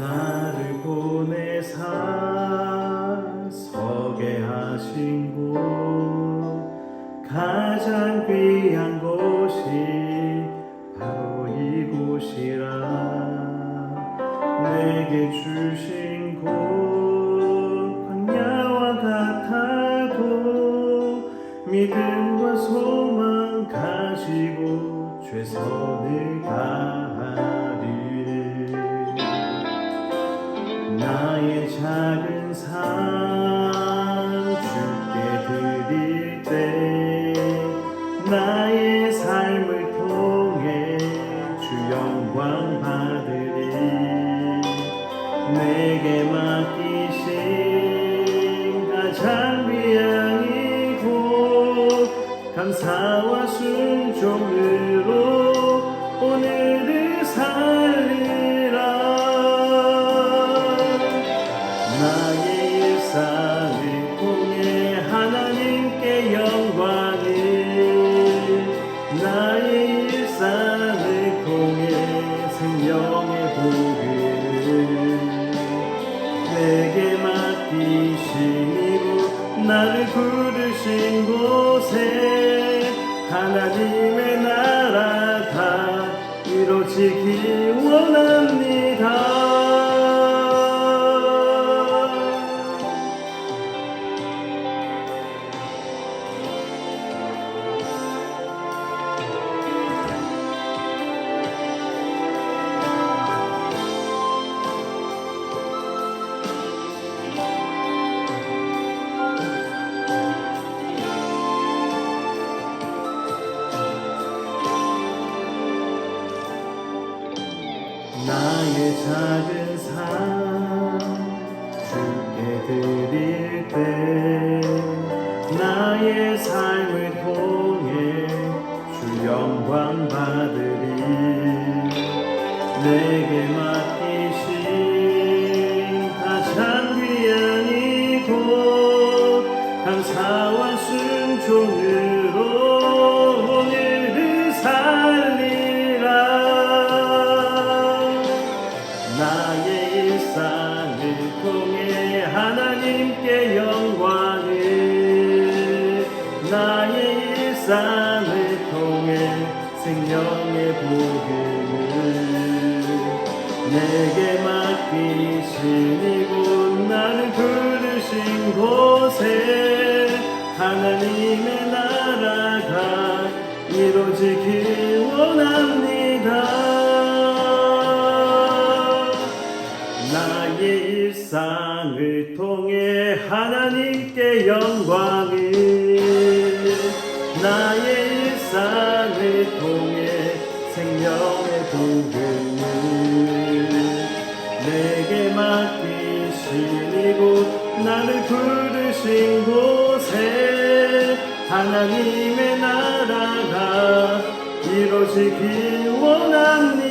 나를 보내사 서게 하신 곳 가장 귀한 곳이 바로 이곳이라. 내게 주신 곳 광야와 같아도 믿음과 소망 가지고 최선을 다 작은 삶 주께 드릴 때 나의 삶을 통해 주 영광 받으리. 내게 맡기신 가장 귀한 이곳 감사와 순 나를 부르신 곳에 하나님의 나라가 이루어지기 원합니다 나의 작은 삶 하나님께 영광을 나의 일상을 통해 생명의 복음을 내게 맡기신 이곳 나를 부르신 곳에 하나님의 나라가 이루어지길 원합니다 하나님께 영광을 나의 일상을 통해 생명의 복음을 내게 맡기신 이곳 나를 부르신 곳에 하나님의 나라가 이루어지길 원합니다